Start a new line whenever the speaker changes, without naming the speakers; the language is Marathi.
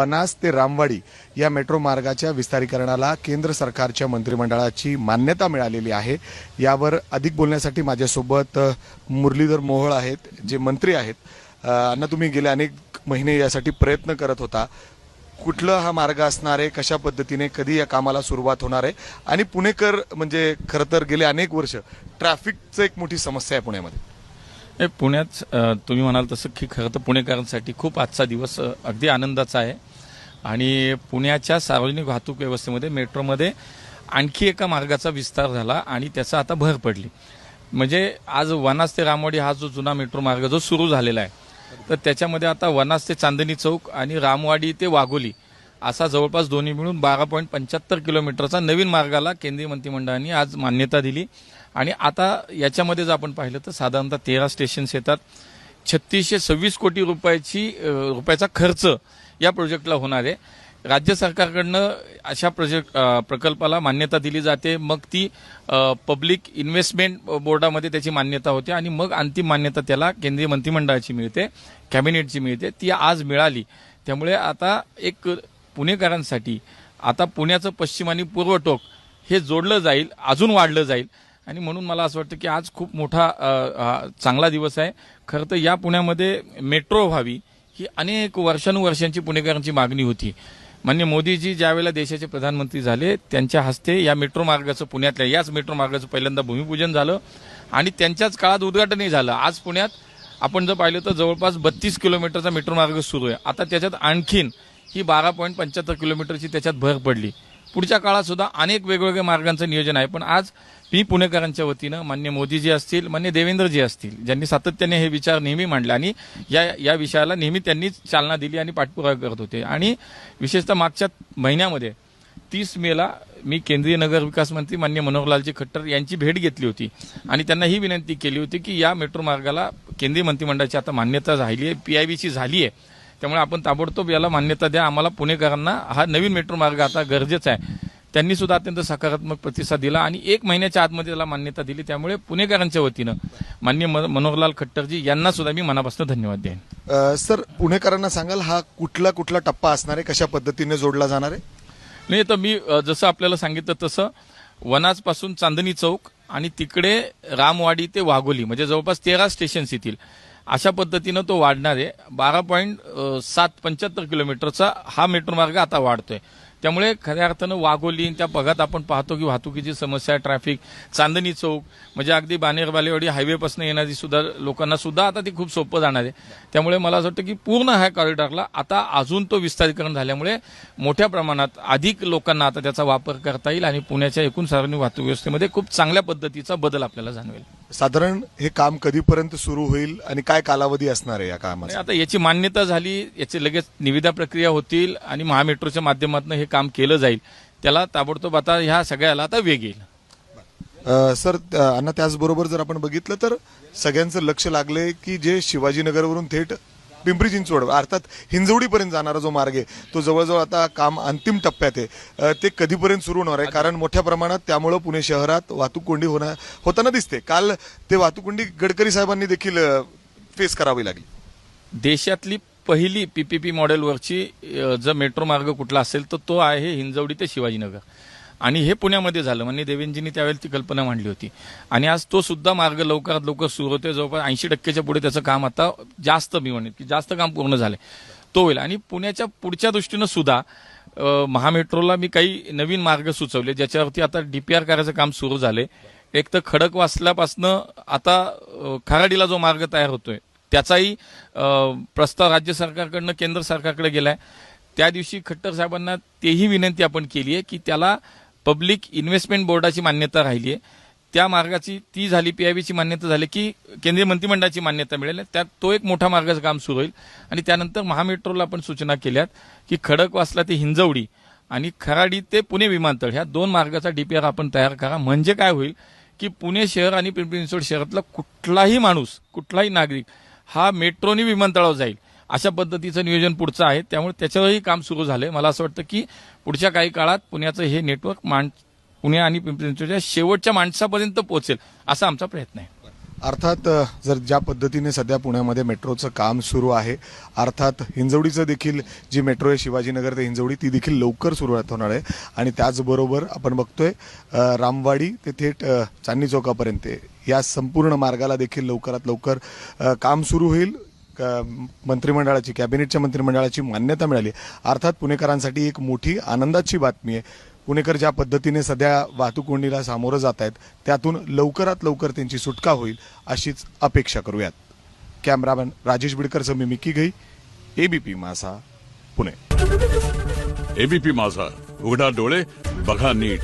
वनास ते रामवाडी या मेट्रो मार्गाच्या विस्तारीकरणाला केंद्र सरकारच्या मंत्रिमंडळाची मान्यता मिळालेली आहे. यावर अधिक बोलण्यासाठी माझ्यासोबत मुरलीधर मोहोळ आहेत जे मंत्री आहेत. अ, अण्णा तुम्ही गेले अनेक महिने यासाठी प्रयत्न करत होता. कुठलं हा मार्ग असणार आहे? कशा पद्धतीने? कधी या कामाला सुरुवात होणार आहे? आणि पुणेकर म्हणजे खरं तर गेले अनेक वर्ष ट्रॅफिकचं एक मोठी समस्या आहे पुण्यामध्ये.
हे पुण्यात तुम्ही म्हणाल तसं की खरं तर पुणेकरांसाठी खूप आजचा दिवस अगदी आनंदाचा आहे. आणि पुण्याच्या सार्वजनिक वाहतूक व्यवस्थेमध्ये मेट्रोमध्ये आणखी एका मार्गाचा विस्तार झाला आणि त्याचा आता भर पडली. म्हणजे आज वनास ते रामवाडी हा जो जुना मेट्रो मार्ग जो सुरू झालेला आहे तर त्याच्यामध्ये आता वनास ते चांदणी चौक आणि रामवाडी ते वाघोली असा जवळपास दोन्ही मिळून बारा पॉईंट पंच्याहत्तर किलोमीटरचा नवीन मार्गाला केंद्रीय मंत्रिमंडळाने आज मान्यता दिली. आणि आता याच्यामध्ये जर आपण पाहिलं तर साधारणतः तेरा स्टेशन्स येतात. छत्तीसशे सव्वीस कोटी रुपयाची रुपयाचा खर्च या प्रोजेक्टला होणार आहे. राज्य सरकारकडनं अशा प्रोजेक्ट प्रकल्पाला मान्यता दिली जाते. मग ती पब्लिक इन्व्हेस्टमेंट बोर्डामध्ये त्याची मान्यता होते आणि मग अंतिम मान्यता त्याला केंद्रीय मंत्रिमंडळाची मिळते कॅबिनेटची मिळते. ती आज मिळाली. त्यामुळे आता एक पुणेकरांसाठी आता पुण्याचं पश्चिम आणि पूर्व टोक हे जोडलं जाईल अजून वाढलं जाईल. आणि म्हणून मला असं वाटतं की आज खूप मोठा चांगला दिवस आहे. खरं तर या पुण्यामध्ये मेट्रो व्हावी ही अनेक वर्षानुवर्षांची पुणेकरांची मागणी होती. मान्य मोदीजी ज्यावेळेला देशाचे प्रधानमंत्री झाले त्यांच्या हस्ते या मेट्रो मार्गाचं पुण्यातल्या याच मेट्रो मार्गाचं पहिल्यांदा भूमिपूजन झालं आणि त्यांच्याच काळात उद्घाटनही झालं. आज पुण्यात आपण जर पाहिलं तर जवळपास बत्तीस किलोमीटरचा मेट्रो मार्ग सुरू आहे. आता त्याच्यात आणखीन ही बारा पॉईंट पंच्याहत्तर किलोमीटरची त्याच्यात भर पडली. पुढच्या काळात सुद्धा अनेक वेगवेगळ्या मार्गांचं नियोजन आहे. पण आज मी पुणेकरांच्या वतीनं मान्य मोदीजी असतील मान्य देवेंद्रजी असतील ज्यांनी सातत्याने हे विचार नेहमी मांडले आणि या या विषयाला नेहमी त्यांनीच चालना दिली आणि पाठपुरावा करत होते. आणि विशेषतः मागच्या महिन्यामध्ये तीस मेला मी केंद्रीय नगर विकास मंत्री मान्य मनोहरलालजी खट्टर यांची भेट घेतली होती. आणि त्यांना ही विनंती केली होती की या मेट्रो मार्गाला केंद्रीय मंत्रिमंडळाची आता मान्यता झाली आहे पीआयबीची झाली आहे. त्यामुळे आपण ताबडतोब याला मान्यता द्या. आम्हाला पुणेकरांना हा नवीन मेट्रो मार्ग आता गरजेचा आहे. त्यांनी सुद्धा अत्यंत सकारात्मक प्रतिसाद दिला आणि एक महिन्याच्या आतमध्ये त्याला मान्यता दिली. त्यामुळे पुणेकरांच्या वतीनं मान्य मनोहरलाल खट्टरजी यांना सुद्धा मी मनापासून धन्यवाद देईन.
सर पुणेकरांना सांगाल हा कुठला कुठला टप्पा असणार आहे? कशा पद्धतीने जोडला जाणार आहे?
नाही तर मी जसं आपल्याला सांगितलं तसं वनाजपासून चांदणी चौक आणि तिकडे रामवाडी ते वाघोली म्हणजे जवळपास तेरा स्टेशन्स येतील. अशा पद्धतीनं तो वाढणार आहे. बारा पॉईंट सात पंच्याहत्तर किलोमीटरचा हा मेट्रो मार्ग आता वाढतोय. त्यामुळे खऱ्या अर्थानं वाघोली त्या भागात आपण पाहतो की वाहतुकीची समस्या आहे ट्रॅफिक चांदणी चौक म्हणजे अगदी बानेर बालेवाडी हायवेपासून येणारी सुद्धा लोकांना सुद्धा आता ती खूप सोपं जाणार आहे. त्यामुळे मला असं वाटतं की पूर्ण ह्या कॉरिडॉरला आता अजून तो विस्तारीकरण झाल्यामुळे मोठ्या प्रमाणात अधिक लोकांना आता त्याचा वापर करता येईल आणि पुण्याच्या एकूण सार्वजनिक वाहतूक व्यवस्थेमध्ये खूप चांगल्या पद्धतीचा बदल आपल्याला जाणवेल.
साधारण हे काम कधीपर्यंत सुरू होईल आणि काय कालावधी असणार आहे या कामाचा?
आता याची मान्यता झाली याची लगेच निविदा प्रक्रिया होतील आणि महामेट्रोच्या माध्यमातून हे काम केलं जाईल. त्याला ताबडतोब आता ह्या सगळ्याला आता वेग येईल.
अ, सर अ, अण्णा त्याचबरोबर जर आपण बघितलं तर सगळ्यांचं लक्ष लागले की जे शिवाजीनगरवरून थेट पिंपरी चिंचवड अर्थात हिंजवडीपर्यंत जाणारा जो मार्ग आहे तो जवळजवळ आता काम अंतिम टप्प्यात आहे. ते कधीपर्यंत सुरू होणार आहे? कारण मोठ्या प्रमाणात त्यामुळं पुणे शहरात वाहतूक कोंडी होणार होताना दिसते. काल ते वाहतूक कोंडी गडकरी साहेबांनी देखील फेस करावी लागली.
देशातली पहिली पीपीपी मॉडेलवरची जर मेट्रो मार्ग कुठला असेल तर तो आहे हिंजवडी ते शिवाजीनगर. आणि हे पुण्यामध्ये झालं. म्हणजे देवेंजींनी त्यावेळेला ती कल्पना मांडली होती. आणि आज तो सुद्धा मार्ग लवकरात लवकर सुरू होतोय. जवळपास ऐंशी टक्क्याच्या पुढे त्याचं काम आता जास्त मी म्हणेन की जास्त काम पूर्ण झालंय. तो होईल. आणि पुण्याच्या पुढच्या दृष्टीनं सुद्धा महामेट्रोला मी काही नवीन मार्ग सुचवले ज्याच्यावरती आता डीपीआर करायचं काम सुरू झालंय. एक तर खडक वाचल्यापासनं आता खराडीला जो मार्ग तयार होतोय त्याचाही प्रस्ताव राज्य सरकारकडनं केंद्र सरकारकडे गेलाय. त्या दिवशी खट्टर साहेबांना तेही विनंती आपण केली आहे की त्याला पब्लिक इन्व्हेस्टमेंट बोर्डाची मान्यता राहिली आहे त्या मार्गाची ती झाली पीआयबीची मान्यता झाली की केंद्रीय मंत्रिमंडळाची मान्यता मिळेल. त्यात तो एक मोठा मार्गाचं काम सुरू होईल. आणि त्यानंतर महामेट्रोला आपण सूचना केल्यात की खडकवासला ते हिंजवडी आणि खराडी ते पुणे विमानतळ ह्या दोन मार्गाचा डीपीआर आपण तयार करा. म्हणजे काय होईल की पुणे शहर आणि पिंपरी चिंचवड शहरातला कुठलाही माणूस कुठलाही नागरिक हा मेट्रोनी विमानतळावर जाईल. अशा पद्धतीचं नियोजन पुढचं आहे. त्यामुळे त्याच्यावरही काम सुरू झालंय. मला असं वाटतं की पुढच्या काही काळात पुण्याचं हे नेटवर्क माण पुणे आणि पिंपरी चिंचवडच्या शेवटच्या माणसापर्यंत पोहोचेल असा आमचा प्रयत्न आहे.
अर्थात जर ज्या पद्धतीने सध्या पुण्यामध्ये मेट्रोचं काम सुरू आहे अर्थात हिंजवडीचं देखील जी मेट्रो आहे शिवाजीनगर ते हिंजवडी ती देखील लवकर सुरुवात होणार आहे. आणि त्याचबरोबर आपण बघतोय रामवाडी ते थेट अ, चांदणी चौकापर्यंत या संपूर्ण मार्गाला देखील लवकरात लवकर काम सुरू होईल. मंत्रिमंडळाची कॅबिनेटच्या मंत्रिमंडळाची मान्यता मिळाली. अर्थात पुणेकरांसाठी एक मोठी आनंदाची बातमी आहे. पुणेकर ज्या पद्धतीने सध्या वाहतूक कोंडीला सामोरं जात आहेत त्यातून लवकरात लवकर त्यांची सुटका होईल अशीच अपेक्षा करूयात. कॅमेरामॅन राजेश बिडकरचं मी Mickey Ghai ABP Majha Pune.
ABP माझा. उघडा डोळे बघा नीट.